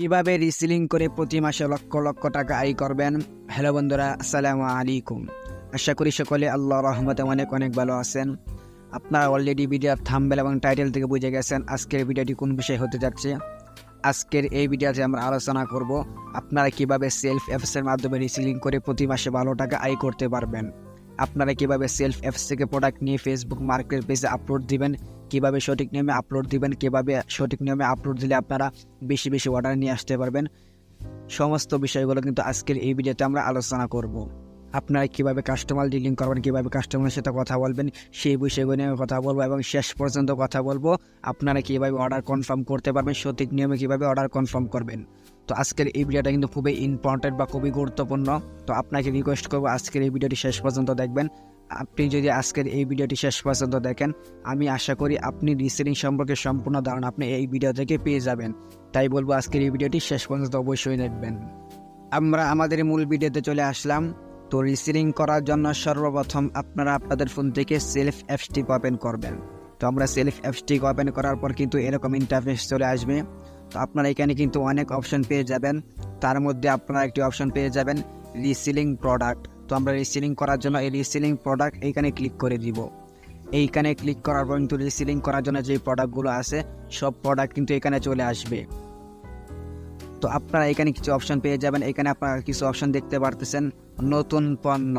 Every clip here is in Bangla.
কীভাবে রিসিলিং করে প্রতি মাসে লক্ষ লক্ষ টাকা আয় করবেন? হ্যালো বন্ধুরা, আসসালামু আলাইকুম। আশা করি সকলে আল্লাহ রহমতে অনেক অনেক ভালো আছেন। আপনারা অলরেডি ভিডিওর থাম্বেল এবং টাইটেল থেকে বুঝে গেছেন আজকের ভিডিওটি কোন বিষয় হতে যাচ্ছে। আজকের এই ভিডিওতে আমরা আলোচনা করব আপনারা কীভাবে সেলফ অ্যাপসের মাধ্যমে রিসিলিং করে প্রতি মাসে ভালো টাকা আয় করতে পারবেন। আপনারা কীভাবে সেলফ অ্যাপস থেকে প্রোডাক্ট নিয়ে ফেসবুক মার্কেট পেজে আপলোড দিবেন? কীভাবে সঠিক নিয়মে আপলোড দিবেন, কীভাবে সঠিক নিয়মে আপলোড দিলে আপনারা বেশি বেশি অর্ডার নিয়ে আসতে পারবেন। সমস্ত বিষয়গুলো কিন্তু আজকের এই ভিডিওতে আমরা আলোচনা করব। আপনারা কীভাবে কাস্টমার ডিলিং করবেন, কীভাবে কাস্টমারের সাথে কথা বলবেন, সেই বিষয়গুলো নিয়ে কথা বলব এবং শেষ পর্যন্ত কথা বলব। আপনারা কীভাবে অর্ডার কনফার্ম করতে পারবেন, সঠিক নিয়মে কীভাবে অর্ডার কনফার্ম করবেন। তো আজকের এই ভিডিওটা কিন্তু খুবই ইম্পর্টেন্ট বা খুবই গুরুত্বপূর্ণ। তো আপনাকে রিকোয়েস্ট করব আজকের এই ভিডিওটি শেষ পর্যন্ত দেখবেন। আপনি যদি আজকের এই ভিডিওটি শেষ পর্যন্ত দেখেন, আমি আশা করি আপনি রিসেলিং সম্পর্কে সম্পূর্ণ ধারণা আপনি এই ভিডিও থেকে পেয়ে যাবেন। তাই বলব আজকের এই ভিডিওটি শেষ পর্যন্ত অবশ্যই দেখবেন। আমরা আমাদের মূল ভিডিওতে চলে আসলাম। তো রিসেলিং করার জন্য সর্বপ্রথম আপনারা আপনাদের ফোন থেকে সেলফ অ্যাপসটি ওপেন করবেন। তো আমরা সেলফ অ্যাপসটি ওপেন করার পর কিন্তু এরকম ইন্টারফেস চলে আসবে। তো আপনারা এখানে কিন্তু অনেক অপশন পেয়ে যাবেন। তার মধ্যে আপনারা একটি অপশন পেয়ে যাবেন রিসেলিং প্রোডাক্ট তো আমরা রিসেলিং করার জন্য এই রিসেলিং প্রোডাক্ট এইখানে ক্লিক করে দিব। এইখানে ক্লিক করার পর কিন্তু রিসেলিং করার জন্য যে প্রোডাক্টগুলো আছে, সব প্রোডাক্ট কিন্তু এখানে চলে আসবে। তো আপনারা এখানে কিছু অপশন পেয়ে যাবেন। এখানে আপনারা কিছু অপশন দেখতে পারতেছেন, নতুন পণ্য।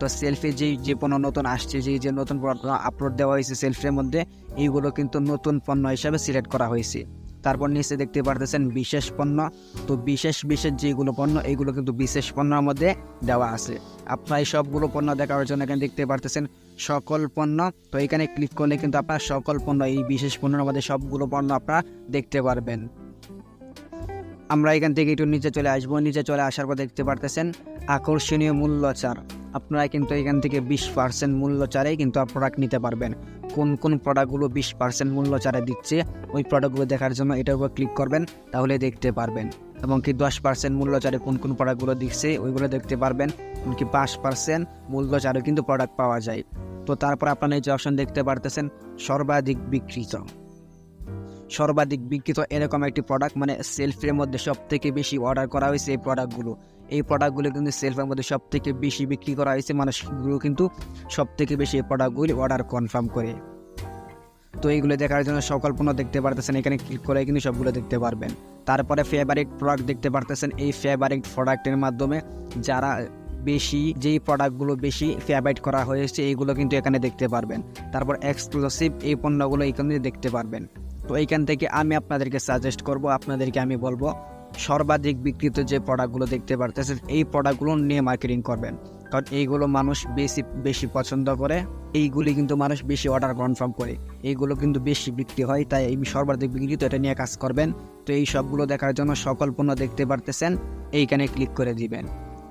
তো সেলফি যেই, যে পণ্য নতুন আসছে যে যে নতুন পণ্য আপলোড দেওয়া হয়েছে সেলফির মধ্যে, এইগুলো কিন্তু নতুন পণ্য হিসাবে সিলেক্ট করা হয়েছে। তারপর নিচে দেখতে পারতেছেন বিশেষ পণ্য। তো বিশেষ বিশেষ যেগুলো পণ্য, এইগুলো কিন্তু বিশেষ পণ্যের মধ্যে দেওয়া আছে। আপনারা এই সবগুলো পণ্য দেখার জন্য এখানে দেখতে পারতেছেন সকল পণ্য। তো এখানে ক্লিক করলে কিন্তু আপনার সকল পণ্য, এই বিশেষ পণ্যের মধ্যে সবগুলো পণ্য আপনারা দেখতে পারবেন। আমরা এখান থেকে একটু নিচে চলে আসব। নিচে চলে আসার পর দেখতে পারতেছেন আকর্ষণীয় মূল্যচার। আপনারা কিন্তু এখান থেকে বিশ পার্সেন্ট মূল্য মূল্যচারে কিন্তু প্রোডাক্ট নিতে পারবেন। কোন কোন প্রোডাক্টগুলো বিশ পার্সেন্ট মূল্য মূল্যচারে দিচ্ছে, ওই প্রোডাক্টগুলো দেখার জন্য এটার উপর ক্লিক করবেন, তাহলে দেখতে পারবেন। এবং কি দশ পার্সেন্ট মূল্যচারে কোন কোন প্রোডাক্টগুলো দিচ্ছে, ওইগুলো দেখতে পারবেন। এমনকি পাঁচ পার্সেন্ট মূল্যচারে কিন্তু প্রোডাক্ট পাওয়া যায়। তো তারপর আপনারা এই যে অপশন দেখতে পারতেছেন, সর্বাধিক বিক্রিত। সর্বাধিক বিক্রিত এরকম একটি প্রোডাক্ট মানে সেলফের মধ্যে সব থেকে বেশি অর্ডার করা হয়েছে এই প্রোডাক্টগুলো এই প্রোডাক্টগুলো কিন্তু সেলফের মধ্যে সব থেকে বেশি বিক্রি করা হয়েছে মানুষগুলো কিন্তু সব থেকে বেশি এই প্রোডাক্টগুলি অর্ডার কনফার্ম করে। তো এইগুলো দেখার জন্য সকল পণ্য দেখতে পারতেছেন, এখানে ক্লিক করে কিন্তু সবগুলো দেখতে পারবেন। তারপরে ফেভারিট প্রোডাক্ট দেখতে পারতেছেন, এই ফেভারিট প্রোডাক্টের মাধ্যমে যারা বেশি, যেই প্রোডাক্টগুলো বেশি ফেভারিট করা হয়েছে এইগুলো কিন্তু এখানে দেখতে পারবেন। তারপর এক্সক্লুসিভ এই পণ্যগুলো এখানে দেখতে পারবেন। তো এইখান থেকে আমি আপনাদেরকে সাজেস্ট করব, আপনাদেরকে আমি বলব, সর্বাধিক বিক্রিত যে প্রোডাক্টগুলো দেখতে পারতেছেন, এই প্রোডাক্টগুলো নিয়ে মার্কেটিং করবেন। কারণ এইগুলো মানুষ বেশি বেশি পছন্দ করে। এইগুলি কিন্তু মানুষ বেশি অর্ডার কনফার্ম করে। এইগুলো কিন্তু বেশি বিক্রি হয়, তাই এই সর্বাধিক বিক্রিত এটা নিয়ে কাজ করবেন। তো এই সবগুলো দেখার জন্য সকল পণ্য দেখতে পারতেছেন, এইখানে ক্লিক করে দিবেন।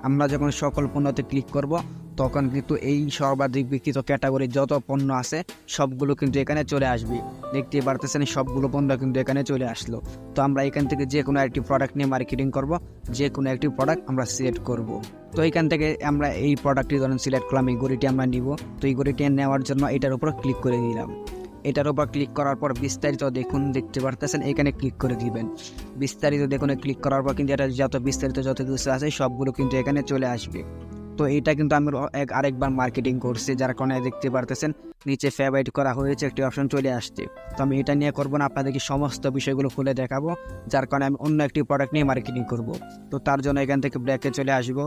আমরা যখন সকল পণ্যতে ক্লিক করব, তখন কিন্তু এই সর্বাধিক বিক্রিত ক্যাটাগরি যত পণ্য আছে, সবগুলো কিন্তু এখানে চলে আসবে। দেখতে পারতেছেন, সবগুলো পণ্য কিন্তু এখানে চলে আসলো। তো আমরা এখান থেকে যে কোনো একটি প্রোডাক্ট নিয়ে মার্কেটিং করব, যে কোনো একটি প্রোডাক্ট আমরা সিলেক্ট করব। তো এখান থেকে আমরা এই প্রোডাক্টটি ধরুন সিলেক্ট করলাম, এই গড়িটি আমরা নিব। তো এই গড়িটি নেওয়ার জন্য এটার উপর ক্লিক করে দিলাম এটার উপর ক্লিক করার পর বিস্তারিত দেখুন, দেখতে পারতেছেন, এখানে ক্লিক করে দিবেন। বিস্তারিত দেখুন ক্লিক করার পর কিন্তু এটা যত বিস্তারিত, যত কিছু আছে, সবগুলো কিন্তু এখানে চলে আসবে। তো এটা কিন্তু আমি এক, আরেকবার মার্কেটিং করছি, যার কারণে দেখতে পারতেছেন, নিচে ফেভারিট করা হয়েছে, একটি অপশন চলে আসছে। তো আমি এটা নিয়ে করব না, আপনাদেরকে সমস্ত বিষয়গুলো খুলে দেখাবো, যার কারণে আমি অন্য একটি প্রোডাক্ট নিয়ে মার্কেটিং করব। তো তার জন্য এখান থেকে ব্রেকে চলে আসব।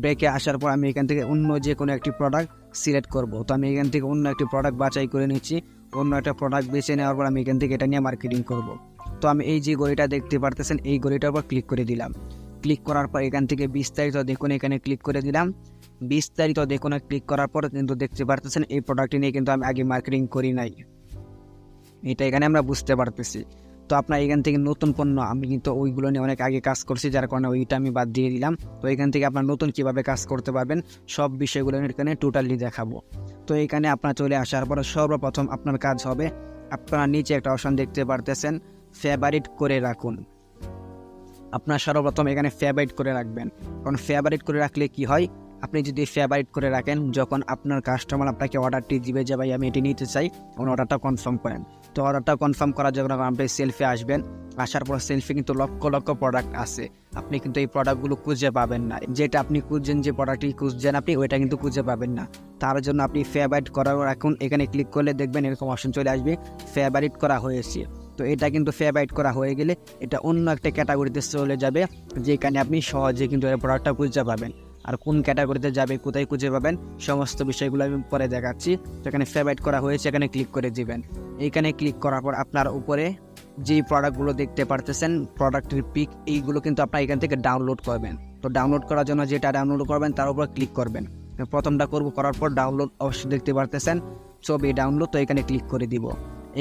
ব্রেকে আসার পর আমি এখান থেকে অন্য যে কোনো একটি প্রোডাক্ট সিলেক্ট করব। তো আমি এখান থেকে অন্য একটি প্রোডাক্ট বাছাই করে নিচ্ছি, অন্য একটা প্রোডাক্ট বেছে নেওয়ার পর আমি এখান থেকে এটা নিয়ে মার্কেটিং করব। তো আমি এই যে গড়িটা দেখতে পারতেছেন, এই গড়িটার উপর ক্লিক করে দিলাম। ক্লিক করার পর এখান থেকে বিস্তারিত দেখুন, এখানে ক্লিক করে দিলাম। বিস্তারিত দেখুন ক্লিক করার পর কিন্তু দেখতে পারতেছেন, এই প্রোডাক্টটি নিয়ে কিন্তু আমি আগে মার্কেটিং করি নাই। এটা এখানে আমরা বুঝতে পারতেছি। তো আপনার এখান থেকে নতুন পণ্য, আমি কিন্তু ওইগুলো নিয়ে অনেক আগে কাজ করছি, যার কারণে ওইটা আমি বাদ দিয়ে দিলাম। তো এখান থেকে আপনার নতুন কীভাবে কাজ করতে পারবেন, সব বিষয়গুলো এখানে টোটালি দেখাবো। তো এখানে আপনার চলে আসার পর সর্বপ্রথম আপনার কাজ হবে, আপনারা নিচে একটা অপশন দেখতে পারতেছেন ফেভারিট করে রাখুন। আপনার সর্বপ্রথম এখানে ফেভারিট করে রাখবেন। কারণ ফেভারিট করে রাখলে কি হয় আপনি যদি ফেভারিট করে রাখেন, যখন আপনার কাস্টমার আপনাকে অর্ডারটি দিবে যে, ভাই, আমি এটি নিতে চাই, তখন অর্ডারটা কনফার্ম করেন। তো অর্ডারটা কনফার্ম করার জন্য আপনি সেলফি আসবেন, আসার পর সেলফি কিন্তু লক্ষ লক্ষ প্রোডাক্ট আছে। আপনি কিন্তু এই প্রোডাক্টগুলো খুঁজে পাবেন না। যেটা আপনি খুঁজছেন, যে প্রোডাক্টটি খুঁজছেন আপনি, ওইটা কিন্তু খুঁজে পাবেন না। তার জন্য আপনি ফেভারিট করার এখন এখানে ক্লিক করলে দেখবেন এরকম অপশন চলে আসবে ফেভারিট করা হয়েছে। তো এটা কিন্তু ফেভারিট করা হয়ে গেলে এটা অন্য একটা ক্যাটাগরিতে চলে যাবে, যেখানে আপনি সহজে কিন্তু এই প্রোডাক্টটা খুঁজে পাবেন। আর কোন ক্যাটাগরিতে যাবে, কোথায় খুঁজে পাবেন, সমস্ত বিষয়গুলো আমি পরে দেখাচ্ছি। এখানে ফেভারিট করা হয়েছে, এখানে ক্লিক করে দিবেন। এইখানে ক্লিক করার পর আপনার উপরে যেই প্রোডাক্টগুলো দেখতে পারতেছেন প্রোডাক্টের পিক এইগুলো কিন্তু আপনার এখান থেকে ডাউনলোড করবেন। তো ডাউনলোড করার জন্য যেটা ডাউনলোড করবেন, তার উপর ক্লিক করবেন। প্রথমটা করব করার পর ডাউনলোড অবশ্যই দেখতে পারতেছেন ছবি ডাউনলোড তো এখানে ক্লিক করে দিব।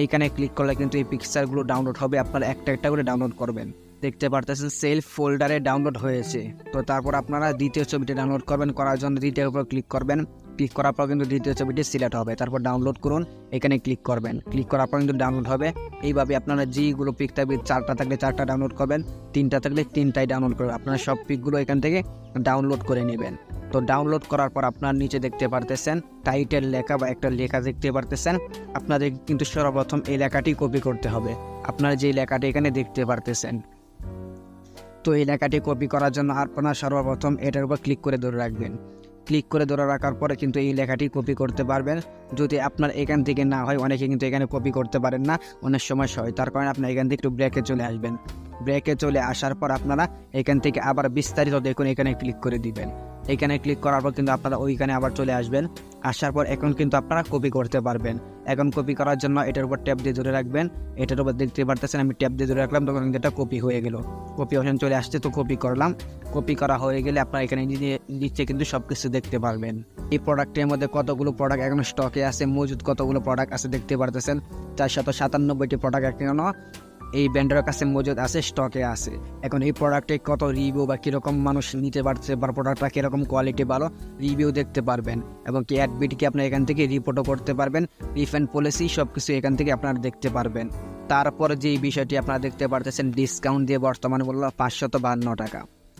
এইখানে ক্লিক করলে কিন্তু এই পিকচারগুলো ডাউনলোড হবে, আপনারা একটা একটা করে ডাউনলোড করবেন। দেখতে পারতেছেন সেলফ ফোল্ডারে ডাউনলোড হয়েছে। তো তারপর আপনারা দ্বিতীয় ছবিটি ডাউনলোড করবেন, করার জন্য দ্বিতীয় উপর ক্লিক করবেন। ক্লিক করার পর কিন্তু দ্বিতীয় ছবিটি সিলেক্ট হবে। তারপর ডাউনলোড করুন, এখানে ক্লিক করবেন। ক্লিক করার পর কিন্তু ডাউনলোড হবে। এইভাবে আপনারা যেইগুলো পিক থাকবে, চারটা থাকলে চারটা ডাউনলোড করবেন, তিনটা থাকলে তিনটাই ডাউনলোড করবেন। আপনারা সব পিকগুলো এখান থেকে ডাউনলোড করে নেবেন। তো ডাউনলোড করার পর আপনার নিচে দেখতে পারতেছেন, টাইটেল লেখা বা একটা লেখা দেখতে পারতেছেন। আপনাদের কিন্তু সর্বপ্রথম এই লেখাটি কপি করতে হবে। আপনারা যে লেখাটি এখানে দেখতে পারতেছেন। তো এই লেখাটি কপি করার জন্য আপনার সর্বপ্রথম এটার উপর ক্লিক করে ধরে রাখবেন। ক্লিক করে ধরে রাখার পরে কিন্তু এই লেখাটি কপি করতে পারবেন। যদি আপনার এখান থেকে না হয়, অনেকে কিন্তু এখানে কপি করতে পারেন না। অনেক সময় হয় তার কারণে আপনি এখান থেকে একটু ব্রেকে চলে আসবেন। ব্রেকে চলে আসার পর আপনারা এখান থেকে আবার বিস্তারিত দেখুন, এখানে ক্লিক করে দিবেন। এখানে ক্লিক করার পর কিন্তু আপনারা ওইখানে আবার চলে আসবেন। আসার পর এখন কিন্তু আপনারা কপি করতে পারবেন। এখন কপি করার জন্য এটার উপর ট্যাপ দিয়ে ধরে রাখবেন। এটার উপর দেখতে পারতেছেন, আমি ট্যাপ দিয়ে ধরে রাখলাম, তখন কিন্তু এটা কপি হয়ে গেল। কপি অপশন চলে আসছে, তো কপি করলাম। কপি করা হয়ে গেলে আপনারা এখানে নিচে কিন্তু সব কিছু দেখতে পারবেন। এই প্রোডাক্টের মধ্যে কতগুলো প্রোডাক্ট এখন স্টকে আছে মজুদ কতগুলো প্রোডাক্ট আছে দেখতে পারতেছেন। চারশত সাতানব্বইটি প্রোডাক্ট এখনও এই ব্যান্ডের কাছে মজুদ আছে স্টকে আছে। এখন এই প্রোডাক্টে কত রিভিউ বা কীরকম মানুষ নিতে পারছে বা প্রোডাক্টটা কীরকম কোয়ালিটি ভালো রিভিউ দেখতে পারবেন। এবং কি অ্যাডবিটকে আপনি এখান থেকে রিপোর্টও করতে পারবেন রিফান্ড পলিসি সব কিছু এখান থেকে আপনারা দেখতে পারবেন। তারপর যে বিষয়টি আপনারা দেখতে পারতেছেন ডিসকাউন্ট দিয়ে বর্তমানে বলল পাঁচশত বাহান্ন টাকা।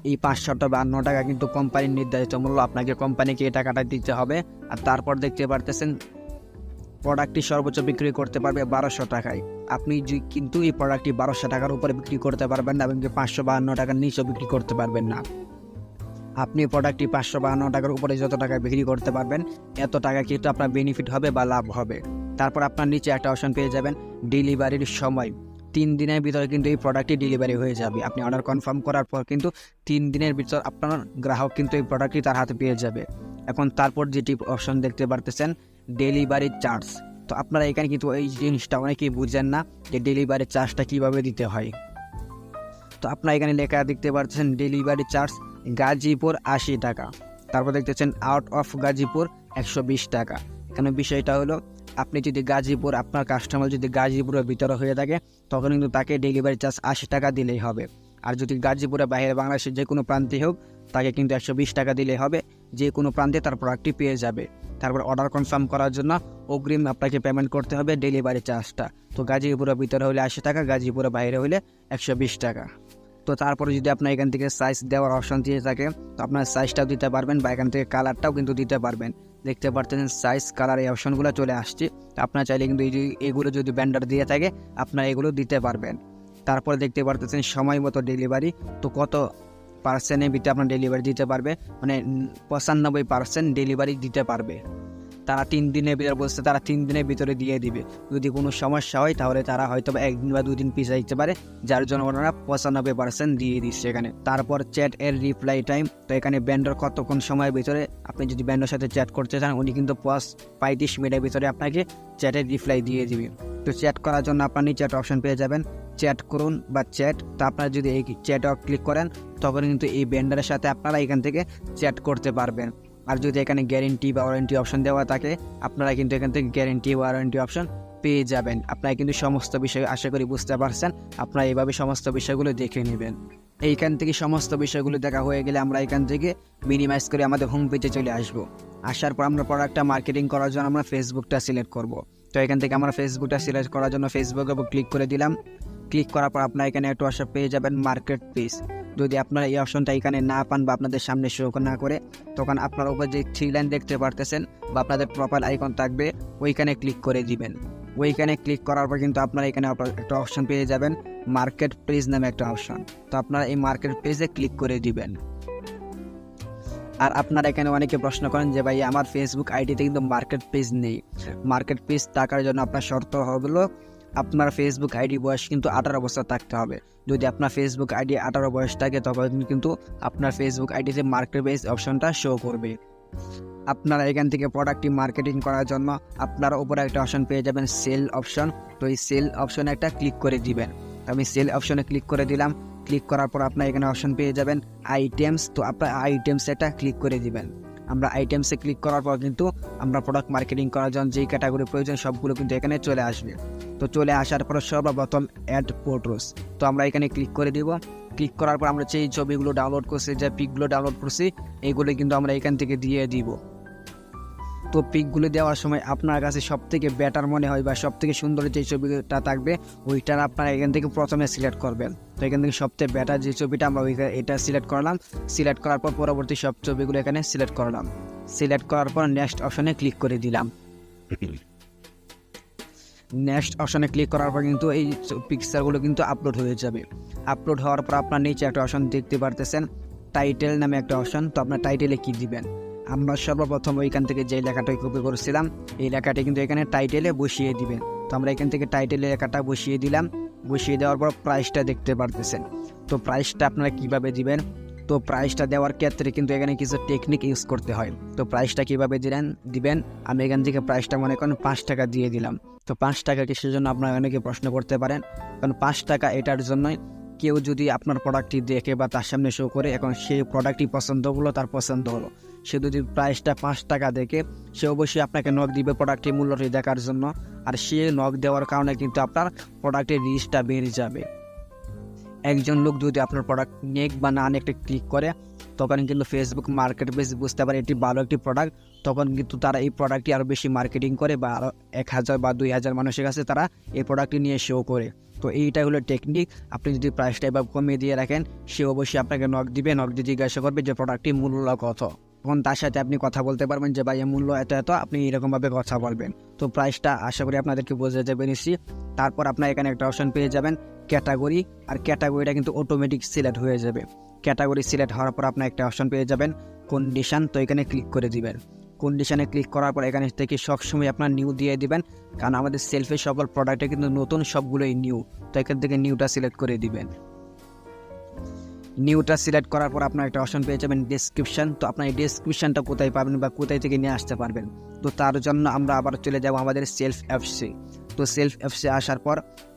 এই পাঁচশত বাহান্ন টাকা কিন্তু কোম্পানির নির্ধারিত মূল্য আপনাকে কোম্পানিকে এই টাকাটা দিতে হবে। আর তারপর দেখতে পারতেছেন প্রোডাক্টটি সর্বোচ্চ বিক্রি করতে পারবে বারোশো টাকায়। আপনি কিন্তু এই প্রোডাক্টটি বারোশো টাকার উপরে বিক্রি করতে পারবেন না এবং পাঁচশো বাহান্ন টাকার নিচেও বিক্রি করতে পারবেন না। আপনি প্রোডাক্টটি পাঁচশো বাহান্ন টাকার উপরে যত টাকায় বিক্রি করতে পারবেন, এত টাকা কিন্তু আপনার বেনিফিট হবে বা লাভ হবে। তারপর আপনার নিচে একটা অপশন পেয়ে যাবেন ডেলিভারির সময়। তিন দিনের ভিতরে কিন্তু এই প্রোডাক্টটি ডেলিভারি হয়ে যাবে। আপনি অর্ডার কনফার্ম করার পর কিন্তু তিন দিনের ভিতর আপনার গ্রাহক কিন্তু এই প্রোডাক্টটি তার হাতে পেয়ে যাবে। এখন তারপর যেটি অপশন দেখতে পারতেছেন ডেলিভারি চার্জ তো আপনারা এখানে কিন্তু এই জিনিসটা অনেকেই বুঝেন না যে ডেলিভারি চার্জটা কীভাবে দিতে হয়। তো আপনারা এখানে লেখা দেখতে পাচ্ছেন ডেলিভারি চার্জ গাজীপুর আশি টাকা। তারপর দেখতেছেন আউট অফ গাজীপুর একশো বিশ টাকা। এখানে বিষয়টা হলো, আপনি যদি গাজীপুর, আপনার কাস্টমার যদি গাজীপুরের ভিতরে হয়ে থাকে, তখন কিন্তু তাকে ডেলিভারি চার্জ আশি টাকা দিলেই হবে। আর যদি গাজীপুরের বাইরে বাংলাদেশের যে কোনো প্রান্তে হোক, তাকে কিন্তু একশো বিশ টাকা দিলেই হবে। যে কোনো প্রান্তে তার প্রোডাক্টটি পেয়ে যাবে। তারপর অর্ডার কনফার্ম করার জন্য অগ্রিম আপনাকে পেমেন্ট করতে হবে ডেলিভারি চার্জটা। তো গাজীপুরের ভিতরে হলে আশি টাকা, গাজীপুরের বাইরে হলে একশো বিশ টাকা। তো তারপরে যদি আপনার এখান থেকে সাইজ দেওয়ার অপশন দিয়ে থাকে, তো আপনার সাইজটাও দিতে পারবেন বা এখান থেকে কালারটাও কিন্তু দিতে পারবেন। দেখতে পারতেছেন সাইজ কালার এই অপশনগুলো চলে আসছে। আপনার চাইলে কিন্তু এগুলো যদি ব্যান্ডার দিয়ে থাকে, আপনার এগুলো দিতে পারবেন। তারপরে দেখতে পারতেছেন সময় মতো ডেলিভারি তো কত পার্সেন্টের ভিতরে আপনার ডেলিভারি দিতে পারবে মানে পঁচানব্বই পার্সেন্ট ডেলিভারি দিতে পারবে। তারা তিন দিনের ভিতরে বলছে, তারা তিন দিনের ভিতরে দিয়ে দিবে। যদি কোনো সমস্যা হয়, তাহলে তারা হয়তো একদিন বা দুদিন পিছিয়ে দিতে পারে, যার জন্য ওনারা পঁচানব্বই পার্সেন্ট দিয়ে দিচ্ছে এখানে। তারপর চ্যাট এর রিপ্লাই টাইম তো এখানে ব্যান্ডার কতক্ষণ সময়ের ভিতরে, আপনি যদি ব্যান্ডের সাথে চ্যাট করতে চান, উনি কিন্তু পাঁচ, পঁয়ত্রিশ মিনিটের ভিতরে আপনাকে চ্যাটের রিপ্লাই দিয়ে দিবে। তো চ্যাট করার জন্য আপনার নিচে একটা অপশন পেয়ে যাবেন চ্যাট করুন বা চ্যাট তো আপনারা যদি এই চ্যাটে ক্লিক করেন, তখন কিন্তু এই ব্যান্ডারের সাথে আপনারা এখান থেকে চ্যাট করতে পারবেন। আর যদি এখানে গ্যারেন্টি বা ওয়ারেন্টি অপশন দেওয়া থাকে, আপনারা কিন্তু এখান থেকে গ্যারেন্টি বা ওয়ারেন্টি অপশন পেয়ে যাবেন। আপনারা কিন্তু সমস্ত বিষয় আশা করি বুঝতে পারছেন। আপনারা এইভাবে সমস্ত বিষয়গুলো দেখে নেবেন। এইখান থেকে সমস্ত বিষয়গুলো দেখা হয়ে গেলে আমরা এখান থেকে মিনিমাইজ করে আমাদের হোম পেজে চলে আসব। আসার পর আমরা প্রোডাক্টটা মার্কেটিং করার জন্য আমরা ফেসবুকটা সিলেক্ট করব। তো এখান থেকে আমরা ফেসবুকটা সিলেক্ট করার জন্য ফেসবুকের উপর ক্লিক করে দিলাম। ক্লিক করার পর আপনার এখানে একটা অপশন পেয়ে যাবেন মার্কেট প্লেস যদি আপনারা এই অপশনটা এখানে না পান বা আপনাদের সামনে শো না করে, তখন আপনার উপর যে থ্রি লাইন দেখতে পারতেছেন বা আপনাদের প্রোফাইল আইকন থাকবে, ওইখানে ক্লিক করে দিবেন। ওইখানে ক্লিক করার পর কিন্তু আপনারা এখানে একটা অপশন পেয়ে যাবেন মার্কেট প্লেস নামে একটা অপশন তো আপনারা এই মার্কেট প্লেসে ক্লিক করে দিবেন। আর আপনারা এখানে অনেকে প্রশ্ন করেন যে, ভাই, আমার ফেসবুক আইডিতে কিন্তু মার্কেট পেজ নেই। মার্কেট পেজ থাকার জন্য আপনার শর্ত হলো আপনার ফেসবুক আইডি বয়স কিন্তু আঠারো বছর থাকতে হবে। যদি আপনার ফেসবুক আইডি আঠারো বয়স থাকে, তখন কিন্তু আপনার ফেসবুক আইডিতে মার্কেট পেজ অপশনটা শো করবে। আপনারা এখান থেকে প্রোডাক্টটি মার্কেটিং করার জন্য আপনারা উপরে একটা অপশন পেয়ে যাবেন সেল অপশন তো এই সেল অপশনে একটা ক্লিক করে দিবেন। আমি সেল অপশনে ক্লিক করে দিলাম। ক্লিক করার পর আপনার এখানে অপশন পেয়ে যাবেন আইটেমস তো আপনার আইটেমস এটা ক্লিক করে দিবেন। আমরা আইটেমসে ক্লিক করার পর কিন্তু আমরা প্রোডাক্ট মার্কেটিং করার জন্য যেই ক্যাটাগরি প্রয়োজন সবগুলো কিন্তু এখানে চলে আসবে। তো চলে আসার পর সর্বপ্রথম অ্যাড পোর্ট্রোস তো আমরা এখানে ক্লিক করে দিব। ক্লিক করার পর আমরা যেই ছবিগুলো ডাউনলোড করছি, যে পিকগুলো ডাউনলোড করছি এইগুলো কিন্তু আমরা এখান থেকে দিয়ে দিব। তো পিকগুলো দেওয়ার সময় আপনার কাছে সব থেকে বেটার মনে হয় বা সব থেকে সুন্দর যে ছবিটা থাকবে, ওইটার আপনারা এখান থেকে প্রথমে সিলেক্ট করবেন। তো এখান থেকে সবথেকে বেটার যে ছবিটা আমরা এটা সিলেক্ট করলাম। সিলেক্ট করার পর পরবর্তী সব ছবিগুলো এখানে সিলেক্ট করলাম। সিলেক্ট করার পর নেক্সট অপশনে ক্লিক করে দিলাম। নেক্সট অপশনে ক্লিক করার পর কিন্তু এই পিকচারগুলো কিন্তু আপলোড হয়ে যাবে। আপলোড হওয়ার পর আপনার নিচে একটা অপশন দেখতে পারতেছেন টাইটেল নামে একটা অপশন তো আপনার টাইটেলে কি দিবেন? আমরা সর্বপ্রথম ওইখান থেকে যে লেখাটা কপি করেছিলাম, এই লেখাটি কিন্তু এখানে টাইটেলে বসিয়ে দিবেন তো আমরা এখান থেকে টাইটেলে লেখাটা বসিয়ে দিলাম। বসিয়ে দেওয়ার পর প্রাইসটা দেখতে পারতেছেন। তো প্রাইসটা আপনারা কীভাবে দিবেন? তো প্রাইসটা দেওয়ার ক্ষেত্রে কিন্তু এখানে কিছু টেকনিক ইউজ করতে হয়। তো প্রাইসটা কীভাবে দিলেন? দিবেন। আমি এখান থেকে প্রাইসটা মনে করেন পাঁচ টাকা দিয়ে দিলাম। তো পাঁচ টাকা কিসের জন্য? আপনারা অনেকে প্রশ্ন করতে পারেন। কারণ পাঁচ টাকা এটার জন্যই কেউ যদি আপনার প্রোডাক্টটি দেখে বা তার সামনে শো করে এখন সেই প্রোডাক্টটি পছন্দ হলো, তার পছন্দ হলো। সে যদি প্রাইসটা পাঁচ টাকা দেখে, সে অবশ্যই আপনাকে নখ দিবে প্রোডাক্টের মূল্যটি দেখার জন্য। আর সে নখ দেওয়ার কারণে কিন্তু আপনার প্রোডাক্টের রিচটা বেড়ে যাবে। একজন লোক যদি আপনার প্রোডাক্ট নেক বা না নেকটা ক্লিক করে, তখন কিন্তু ফেসবুক মার্কেট বেস বুঝতে পারে এটি ভালো একটি প্রোডাক্ট তখন কিন্তু তারা এই প্রোডাক্টটি আরও বেশি মার্কেটিং করে বা আরও এক হাজার বা দুই হাজার মানুষের কাছে তারা এই প্রোডাক্টটি নিয়ে শো করে। তো এইটা হলো টেকনিক আপনি যদি প্রাইসটা এবার কমিয়ে দিয়ে রাখেন, সে অবশ্যই আপনাকে নক দিবে নক দিয়ে জিজ্ঞাসা করবে যে প্রোডাক্টটির মূল্য কত। তখন তার সাথে আপনি কথা বলতে পারবেন যে, ভাই মূল্য এত এত, আপনি এরকমভাবে কথা বলবেন। তো প্রাইসটা আশা করি আপনাদেরকে বোঝা যাবে নিশ্চয়ই। তারপর আপনার এখানে একটা অপশন পেয়ে যাবেন ক্যাটাগরি আর ক্যাটাগরিটা কিন্তু অটোমেটিক সিলেক্ট হয়ে যাবে। ক্যাটাগরি সিলেক্ট হওয়ার পর আপনার একটা অপশন পেয়ে যাবেন কন্ডিশন তো এখানে ক্লিক করে দিবেন। কন্ডিশনে ক্লিক করার পর এখানে থেকে সবসময় আপনার নিউ দিয়ে দিবেন। কারণ আমাদের সেলফে সকল প্রোডাক্টে কিন্তু নতুন সবগুলোই নিউ তো এখান থেকে নিউটা সিলেক্ট করে দিবেন। নিউটা সিলেক্ট করার পর আপনার একটা অপশন পেয়ে যাবেন ডিসক্রিপশন তো আপনার এই ডিসক্রিপশনটা কোথায় পাবেন বা কোথায় থেকে নিয়ে আসতে পারবেন? তো তার জন্য আমরা আবার চলে যাব আমাদের সেলফ অ্যাপসে তো সেলফ অ্যাপসে আসার পর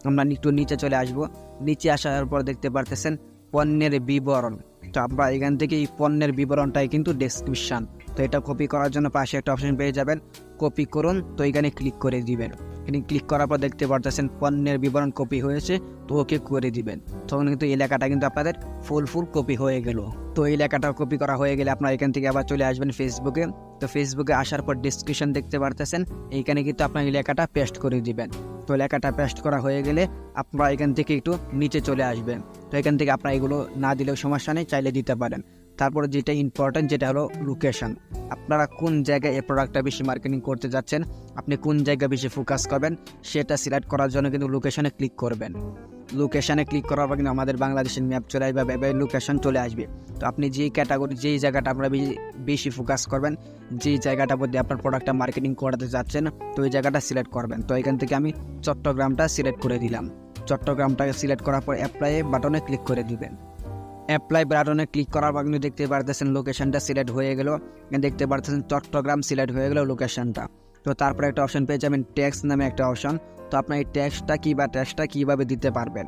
আমরা একটু নিচে চলে আসব। নিচে আসার পর দেখতে পারতেছেন পণ্যের বিবরণ। তো আমরা এখান থেকে এই পণ্যের বিবরণটাই কিন্তু ডেসক্রিপশন তো এটা কপি করার জন্য পাশে একটা অপশন পেয়ে যাবেন কপি করুন, তো এখানে ক্লিক করে দিবেন। এখানে ক্লিক করার পর দেখতে পারতেছেন পণ্যের বিবরণ কপি হয়েছে, তো ওকে করে দিবেন। তখন কিন্তু এই লেখাটা কিন্তু আপনাদের ফুল ফুল কপি হয়ে গেল। তো এই লেখাটা কপি করা হয়ে গেলে আপনার এখান থেকে আবার চলে আসবেন ফেসবুকে তো ফেসবুকে আসার পর ডিসক্রিপশন দেখতে পারতেছেন, এইখানে কিন্তু আপনার এই লেখাটা পেস্ট করে দিবেন। তো লেখাটা পেস্ট করা হয়ে গেলে আপনারা এখান থেকে একটু নিচে চলে আসবেন। তো এখান থেকে আপনারা এগুলো না দিলেও সমস্যা নেই, চাইলে দিতে পারেন। তারপরে যেটা ইম্পর্ট্যান্ট যেটা হলো লোকেশন আপনারা কোন জায়গায় এই প্রোডাক্টটা বেশি মার্কেটিং করতে যাচ্ছেন, আপনি কোন জায়গায় বেশি ফোকাস করবেন, সেটা সিলেক্ট করার জন্য কিন্তু লোকেশনে ক্লিক করবেন। লোকেশানে ক্লিক করার পর কিন্তু আমাদের বাংলাদেশের ম্যাপ চলে আসবে, বা লোকেশন চলে আসবে। তো আপনি যেই ক্যাটাগরি যেই জায়গাটা আপনারা বেশি- বেশি ফোকাস করবেন, যেই জায়গাটার মধ্যে আপনার প্রোডাক্টটা মার্কেটিং করাতে যাচ্ছেন, তো ওই জায়গাটা সিলেক্ট করবেন। তো এখান থেকে আমি চট্টগ্রামটা সিলেক্ট করে দিলাম। চট্টগ্রামটাকে সিলেক্ট করার পর অ্যাপ্লাই বাটনে ক্লিক করে দিবেন। অ্যাপ্লাই বাটনে ক্লিক করার পর কিন্তু দেখতে পারতেছেন লোকেশনটা সিলেক্ট হয়ে গেল। দেখতে পারতেছেন চট্টগ্রাম সিলেক্ট হয়ে গেল লোকেশনটা তো তারপরে একটা অপশন পেয়ে যাবেন ট্যাক্স নামে একটা অপশন তো আপনার এই ট্যাক্সটা কী বা ট্যাক্সটা কীভাবে দিতে পারবেন?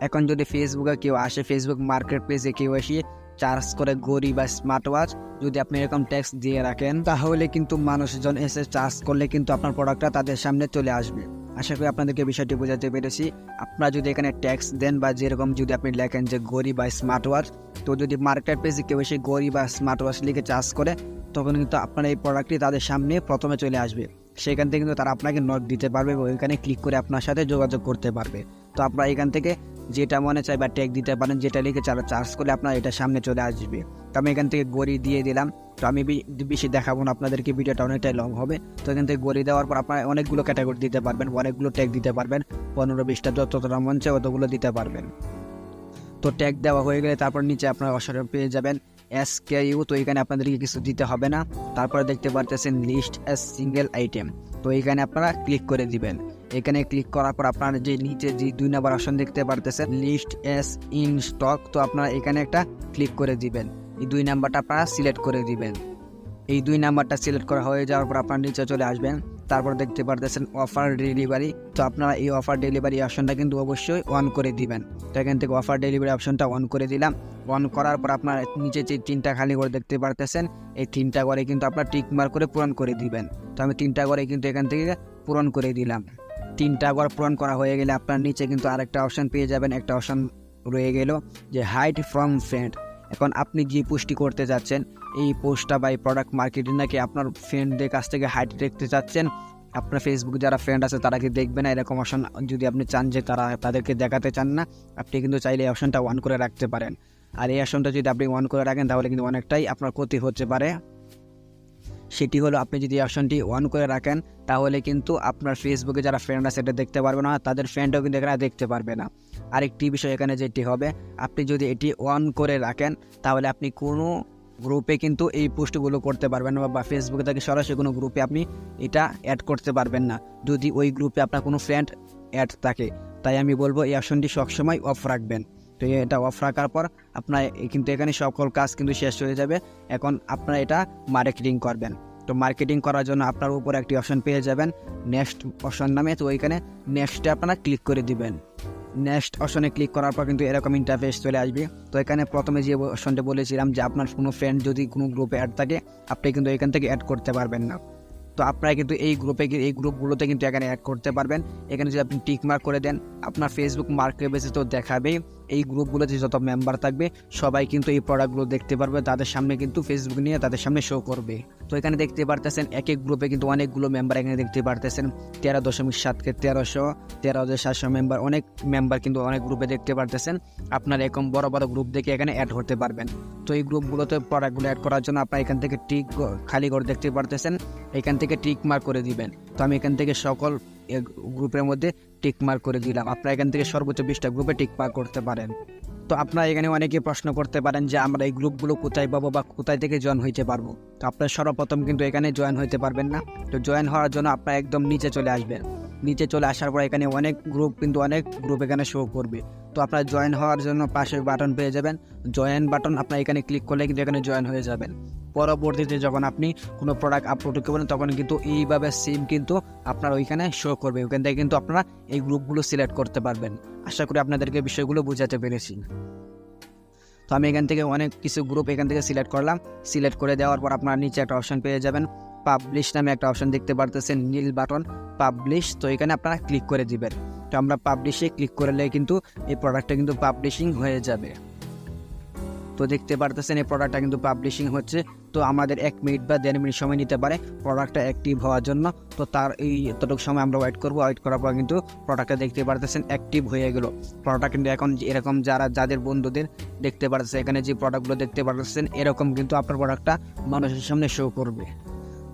এখন যদি ফেসবুকে কেউ আসে ফেসবুক মার্কেট পেজে কেউ এসে চার্জ করে গড়ি বা স্মার্ট ওয়াচ যদি আপনি এরকম ট্যাক্স দিয়ে রাখেন, তাহলে কিন্তু মানুষজন এসে চার্জ করলে কিন্তু আপনার প্রোডাক্টটা তাদের সামনে চলে আসবে। আশা করি আপনাদেরকে বিষয়টি বোঝাতে পেরেছি। আপনারা যদি এখানে ট্যাক্স দেন বা যেরকম যদি আপনি লেখেন যে গড়ি বা স্মার্ট ওয়াচ তো যদি মার্কেট প্লেসে কেউ এসে গড়ি বা স্মার্ট ওয়াচ লিখে চার্জ করে, তখন কিন্তু আপনার এই প্রোডাক্টটি তাদের সামনে প্রথমে চলে আসবে। সেখান থেকে কিন্তু তারা আপনাকে নোট দিতে পারবে এবং ওইখানে ক্লিক করে আপনার সাথে যোগাযোগ করতে পারবে। তো আপনারা এখান থেকে যেটা মনে চাই বা ট্যাগ দিতে পারেন, যেটা লিখে চালা চার্জ করলে আপনার এটা সামনে চলে আসবে। তো আমি এখান থেকে গড়ি দিয়ে দিলাম। তো আমি বেশি দেখাবো না আপনাদেরকে, ভিডিওটা অনেকটাই লং হবে। তো এখান থেকে গড়ি দেওয়ার পর আপনারা অনেকগুলো ক্যাটাগরি দিতে পারবেন, অনেকগুলো ট্যাগ দিতে পারবেন। পনেরো বিশটা যতটা মন চায় অতগুলো দিতে পারবেন। তো ট্যাগ দেওয়া হয়ে গেলে তারপর নিচে আপনারা অসারে পেয়ে যাবেন। এস কে ইউ তো এখানে আপনাদেরকে কিছু দিতে হবে না। তারপরে দেখতে পারতেছেন লিস্ট এস সিঙ্গেল আইটেম তো এখানে আপনারা ক্লিক করে দিবেন। এখানে ক্লিক করার পর আপনারা যে নিচে যে দুই নাম্বার অপশন দেখতে পারতেছেন লিস্ট এস ইন স্টক তো আপনারা এখানে একটা ক্লিক করে দিবেন। এই দুই নাম্বারটা আপনারা সিলেক্ট করে দিবেন। এই দুই নাম্বারটা সিলেক্ট করা হয়ে যাওয়ার পর আপনারা নিচে চলে আসবেন। তারপর দেখতে পারতেছেন অফার ডেলিভারি তো আপনারা এই অফার ডেলিভারি অপশনটা কিন্তু অবশ্যই অন করে দিবেন। তো এখান থেকে অফার ডেলিভারি অপশনটা অন করে দিলাম। অন করার পর আপনার নিচে যে তিনটা খালি করে দেখতে পারতেছেন, এই তিনটা করে কিন্তু আপনার টিক মার্ক করে পূরণ করে দিবেন। তো আমি তিনটা করে কিন্তু এখান থেকে পূরণ করে দিলাম। তিনটা ঘর পূরণ করা হয়ে গেলে আপনার নিচে কিন্তু আরেকটা অপশন পেয়ে যাবেন। একটা অপশন রয়ে গেল যে হাইট ফ্রম ফ্রেন্ড এখন আপনি যে পোস্টটি করতে যাচ্ছেন, এই পোস্টটা বা এই প্রোডাক্ট মার্কেটিং নাকি আপনার ফ্রেন্ডদের কাছ থেকে হাইট দেখতে চাচ্ছেন? আপনার ফেসবুকে যারা ফ্রেন্ড আছে, তারা কি দেখবে না? এরকম অপশন যদি আপনি চান যে তারা তাদেরকে দেখাতে চান না, আপনি কিন্তু চাইলে এই অপশনটা অন করে রাখতে পারেন। আর এই অপশনটা যদি আপনি অন করে রাখেন, তাহলে কিন্তু অনেকটাই আপনার ক্ষতি হতে পারে। সেটি হলো আপনি যদি অপশনটি অন করে রাখেন, তাহলে কিন্তু আপনার ফেসবুকে যারা ফ্রেন্ড আছে সেটা দেখতে পারবে না, তাদের ফ্রেন্ডও কিন্তু এখানে দেখতে পারবে না। আরেকটি বিষয় এখানে যেটি হবে, আপনি যদি এটি অন করে রাখেন, তাহলে আপনি কোনো গ্রুপে কিন্তু এই পোস্টগুলো করতে পারবেন না বা ফেসবুকে থেকে সরাসরি কোনো গ্রুপে আপনি এটা অ্যাড করতে পারবেন না। যদি ওই গ্রুপে আপনার কোনো ফ্রেন্ড অ্যাড থাকে, তাই আমি বলব এই অপশনটি সবসময় অফ রাখবেন। তো এটা অফ রাখার পর আপনার কিন্তু এখানে সকল কাজ কিন্তু শেষ হয়ে যাবে। এখন আপনারা এটা মার্কেটিং করবেন। তো মার্কেটিং করার জন্য আপনার উপর একটি অপশন পেয়ে যাবেন নেক্সট অপশন নামে। তো ওইখানে নেক্সটে আপনারা ক্লিক করে দিবেন। নেক্সট অপশনে ক্লিক করার পর কিন্তু এরকম ইন্টারফেস চলে আসবে। তো এখানে প্রথমে যে অপশনটা বলেছিলাম যে আপনার কোনো ফ্রেন্ড যদি কোনো গ্রুপে অ্যাড থাকে, আপনি কিন্তু এখান থেকে অ্যাড করতে পারবেন না। তো আপনারা কিন্তু এই গ্রুপে এই গ্রুপগুলোতে কিন্তু এখানে অ্যাড করতে পারবেন। এখানে যদি আপনি টিক মার্ক করে দেন, আপনার ফেসবুক মার্কেট বেসে তো দেখাবেই। এই গ্রুপগুলোতে যত মেম্বার থাকবে, সবাই কিন্তু এই প্রোডাক্টগুলো দেখতে পারবে, তাদের সামনে কিন্তু ফেসবুক নিয়ে তাদের সামনে শো করবে। তো এখানে দেখতে পারতেছেন, এক এক গ্রুপে কিন্তু অনেকগুলো মেম্বার এখানে দেখতে পারতেছেন। তেরো দশমিক সাতকে তেরোশো, তেরো হাজার সাতশো মেম্বার অনেক মেম্বার কিন্তু অনেক গ্রুপে দেখতে পারতেছেন। আপনার এরকম বড় বড় গ্রুপ দেখে এখানে অ্যাড করতে পারবেন। তো এই গ্রুপগুলোতে প্রোডাক্টগুলো অ্যাড করার জন্য আপনার এখান থেকে টিক খালি করে দেখতে পারতেছেন। এখান থেকে টিক মার্ক করে দিবেন। তো আমি এখান থেকে সকল গ্রুপের মধ্যে টিক মার্ক করে দিলাম। আপনারা এখান থেকে সর্বোচ্চ বিশটা গ্রুপে টিক মার্ক করতে পারেন। তো আপনারা এখানে অনেকে প্রশ্ন করতে পারেন যে, আমরা এই গ্রুপগুলো কোথায় পাবো বা কোথায় থেকে জয়েন হইতে পারব? তো আপনার সর্বপ্রথম কিন্তু এখানে জয়েন হইতে পারবেন না। তো জয়েন হওয়ার জন্য আপনার একদম নিচে চলে আসবেন। নিচে চলে আসার পর এখানে অনেক গ্রুপ কিন্তু অনেক গ্রুপ এখানে শো করবে। তো আপনার জয়েন হওয়ার জন্য পাশে বাটন পেয়ে যাবেন। জয়েন বাটন আপনার এখানে ক্লিক করলে কিন্তু এখানে জয়েন হয়ে যাবেন। পরবর্তীতে যখন আপনি কোনো প্রোডাক্ট আপলোড করবেন, তখন কিন্তু এইভাবে সিম কিন্তু আপনার ওইখানে শো করবে। ওইখান থেকে কিন্তু আপনারা এই গ্রুপগুলো সিলেক্ট করতে পারবেন। আশা করি আপনাদেরকে বিষয়গুলো বোঝাতে পেরেছি। তো আমি এখান থেকে অনেক কিছু গ্রুপ এখান থেকে সিলেক্ট করলাম। সিলেক্ট করে দেওয়ার পর আপনার নিচে একটা অপশন পেয়ে যাবেন। পাবলিশ নামে একটা অপশন দেখতে পারতেছেন, নীল বাটন পাবলিশ তো এখানে আপনারা ক্লিক করে দিবেন। তো আমরা পাবলিশে ক্লিক করলে কিন্তু এই প্রোডাক্টটা কিন্তু পাবলিশিং হয়ে যাবে। তো দেখতে পারতেছেন, এই প্রোডাক্টটা কিন্তু পাবলিশিং হচ্ছে। তো আমাদের এক মিনিট বা দেড় মিনিট সময় নিতে পারে প্রোডাক্টটা অ্যাক্টিভ হওয়ার জন্য। তো তার এই এতটুকু সময় আমরা ওয়েট করব। ওয়েট করার পর কিন্তু প্রোডাক্টটা দেখতে পারতেছেন অ্যাক্টিভ হয়ে গেল। প্রোডাক্ট কিন্তু এখন এরকম যারা, যাদের বন্ধুদের দেখতে পারতেছে, এখানে যে প্রোডাক্টগুলো দেখতে পারতেছেন, এরকম কিন্তু আপনার প্রোডাক্টটা মানুষের সামনে শো করবে।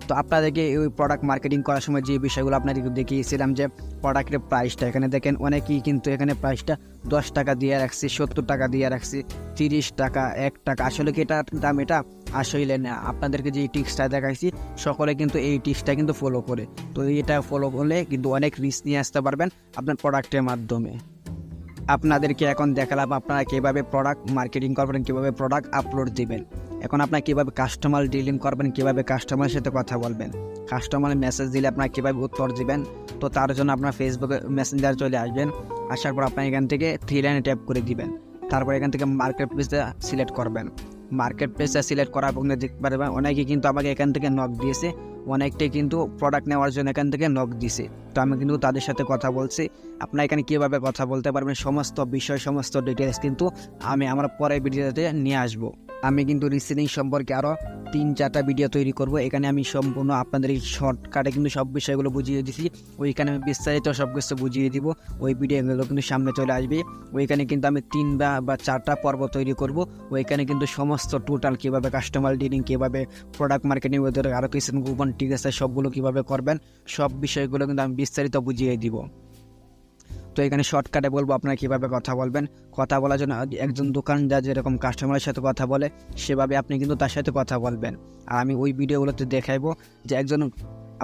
তো আপনাদেরকে ওই প্রোডাক্ট মার্কেটিং করার সময় যে বিষয়গুলো আপনাদেরকে দেখিয়েছিলাম যে প্রোডাক্টের প্রাইসটা এখানে দেখেন অনেকেই কিন্তু এখানে প্রাইসটা দশ টাকা দিয়ে রাখছি, সত্তর টাকা দিয়ে রাখছি, তিরিশ টাকা, এক টাকা। আসলে কি এটার দাম? এটা আসলে না। আপনাদেরকে যে টিক্সটা দেখাইছি, সকলে কিন্তু এই টিক্সটা কিন্তু ফলো করে। তো এটা ফলো করলে কিন্তু অনেক রিস্ক নিয়ে আসতে পারবেন আপনার প্রোডাক্টের মাধ্যমে। আপনাদেরকে এখন দেখালাম আপনারা কীভাবে প্রোডাক্ট মার্কেটিং করবেন, কীভাবে প্রোডাক্ট আপলোড দিবেন। এখন আপনার কীভাবে কাস্টমার ডিলিং করবেন, কীভাবে কাস্টমারের সাথে কথা বলবেন? কাস্টমার মেসেজ দিলে আপনার কীভাবে উত্তর দিবেন? তো তার জন্য আপনার ফেসবুকে মেসেঞ্জার চলে আসবেন, আসার পর আপনার এখান থেকে থ্রি লাইনে ট্যাপ করে দিবেন। তারপর এখান থেকে মার্কেট প্লেসটা সিলেক্ট করবেন। মার্কেট প্লেসটা সিলেক্ট করার পর দেখতে পারবেন, অনেকে কিন্তু আমাকে এখান থেকে নক দিয়েছে অনেকটাই কিন্তু প্রোডাক্ট নেওয়ার জন্য এখান থেকে নক দিছে তো আমি কিন্তু তাদের সাথে কথা বলছি, আপনারা এখানে কীভাবে কথা বলতে পারবেন, সমস্ত বিষয়, সমস্ত ডিটেলস কিন্তু আমি আমার পরের ভিডিওতে নিয়ে আসব। আমি কিন্তু রিসেলিং সম্পর্কে আরও তিন চারটা ভিডিও তৈরি করব। এখানে আমি সম্পূর্ণ আপনাদের এই শর্টকাটে কিন্তু সব বিষয়গুলো বুঝিয়ে দিছি। ওইখানে আমি বিস্তারিত সব কিছু বুঝিয়ে দিব। ওই ভিডিওগুলো কিন্তু সামনে চলে আসবে। ওইখানে কিন্তু আমি তিন বা বা চারটা পর্ব তৈরি করব। ওইখানে কিন্তু সমস্ত টোটাল কীভাবে কাস্টমার ডিলিং কীভাবে প্রোডাক্ট মার্কেটিং ওদের আরও কিছু গোপন ঠিক আছে, সবগুলো কীভাবে করবেন, সব বিষয়গুলো কিন্তু আমি বিস্তারিত বুঝিয়ে দিব। তো এখানে শর্টকাটে বলব আপনারা কীভাবে কথা বলবেন। কথা বলার জন্য একজন দোকানদার যেরকম কাস্টমারের সাথে কথা বলে, সেভাবে আপনি কিন্তু তার সাথে কথা বলবেন। আর আমি ওই ভিডিওগুলোতে দেখাইবো যে একজন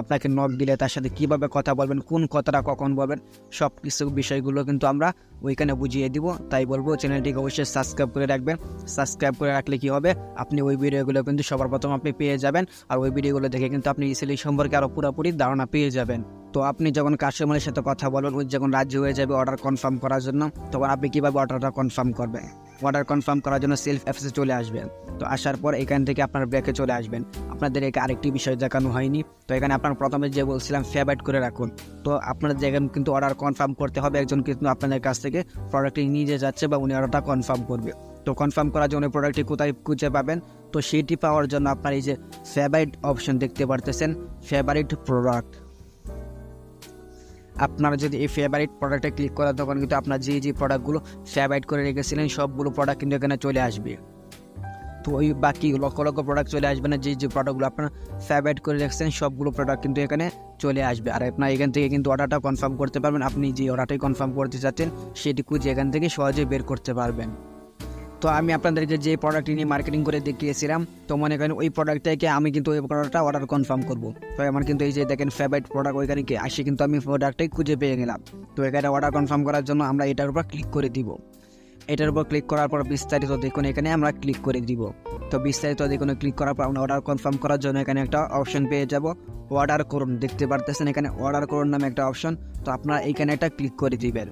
আপনাকে নক দিলে তার সাথে কীভাবে কথা বলবেন, কোন কথাটা কখন বলবেন সব কিছু বিষয়গুলো কিন্তু আমরা ওইখানে বুঝিয়ে দিব। তাই বলব চ্যানেলটিকে অবশ্যই সাবস্ক্রাইব করে রাখবেন। সাবস্ক্রাইব করে রাখলে কি হবে? আপনি ওই ভিডিওগুলো কিন্তু সবার প্রথম আপনি পেয়ে যাবেন। আর ওই ভিডিওগুলো দেখে কিন্তু আপনি ইসিলি সম্পর্কে আরও পুরোপুরি ধারণা পেয়ে যাবেন। তো আপনি যখন কাস্টমারের সাথে কথা বলবেন, ওই যখন রাজি হয়ে যাবে অর্ডার কনফার্ম করার জন্য, তখন আপনি কীভাবে অর্ডারটা কনফার্ম করবেন? অর্ডার কনফার্ম করার জন্য সেলফ অ্যাপসে চলে আসবেন। তো আসার পর এখান থেকে আপনার ব্রেকে চলে আসবেন। আপনাদের একে আরেকটি বিষয় দেখানো হয়নি। তো এখানে আপনার প্রথমে যে বলছিলাম ফেভারিট করে রাখুন। তো আপনার জায়গায় কিন্তু অর্ডার কনফার্ম করতে হবে। একজন কিন্তু আপনাদের কাছ থেকে প্রোডাক্টটি নিয়ে যাচ্ছে বা উনি অর্ডারটা কনফার্ম করবে। তো কনফার্ম করার জন্য প্রোডাক্টটি কোথায় খুঁজে পাবেন? তো সেটি পাওয়ার জন্য আপনার এই যে ফেভারিট অপশন দেখতে পারতেছেন ফেভারিট প্রোডাক্ট আপনারা যদি এই ফেভারিট প্রোডাক্টে ক্লিক করেন, তখন কিন্তু আপনার যে যে প্রোডাক্টগুলো ফেভারিট করে রেখেছিলেন, সবগুলো প্রোডাক্ট কিন্তু এখানে চলে আসবে। তো ওই বাকি লক্ষ লক্ষ প্রোডাক্ট চলে আসবে না, যে যে প্রোডাক্টগুলো আপনারা ফেভারিট করে রাখছেন, সবগুলো প্রোডাক্ট কিন্তু এখানে চলে আসবে। আর আপনার এখান থেকে কিন্তু অর্ডারটা কনফার্ম করতে পারবেন। আপনি যে অর্ডারটাই কনফার্ম করতে চাচ্ছেন, সেটি খুঁজে এখান থেকে সহজে বের করতে পারবেন। তো আমি আপনাদেরকে যে প্রোডাক্টটি নিয়ে মার্কেটিং করে দেখিয়েছিলাম, তো মনে করেন ওই প্রোডাক্টটাকে আমি কিন্তু ওই প্রোডাক্টটা অর্ডার কনফার্ম করব। তো আমার কিন্তু এই যে দেখেন ফেভারিট প্রোডাক্ট ওইখানে কি আসে কিন্তু আমি প্রোডাক্টটাই খুঁজে পেয়ে গেলাম। তো এখানে অর্ডার কনফার্ম করার জন্য আমরা এটার উপর ক্লিক করে দিব। এটার উপর ক্লিক করার পর বিস্তারিত দেখুন, এখানে আমরা ক্লিক করে দিব। তো বিস্তারিত দেখুন ক্লিক করার পর আমরা অর্ডার কনফার্ম করার জন্য এখানে একটা অপশন পেয়ে যাব। অর্ডার করুন, দেখতে পারতেছেন এখানে অর্ডার করুন নামে একটা অপশন তো আপনারা এখানে একটা ক্লিক করে দিবেন।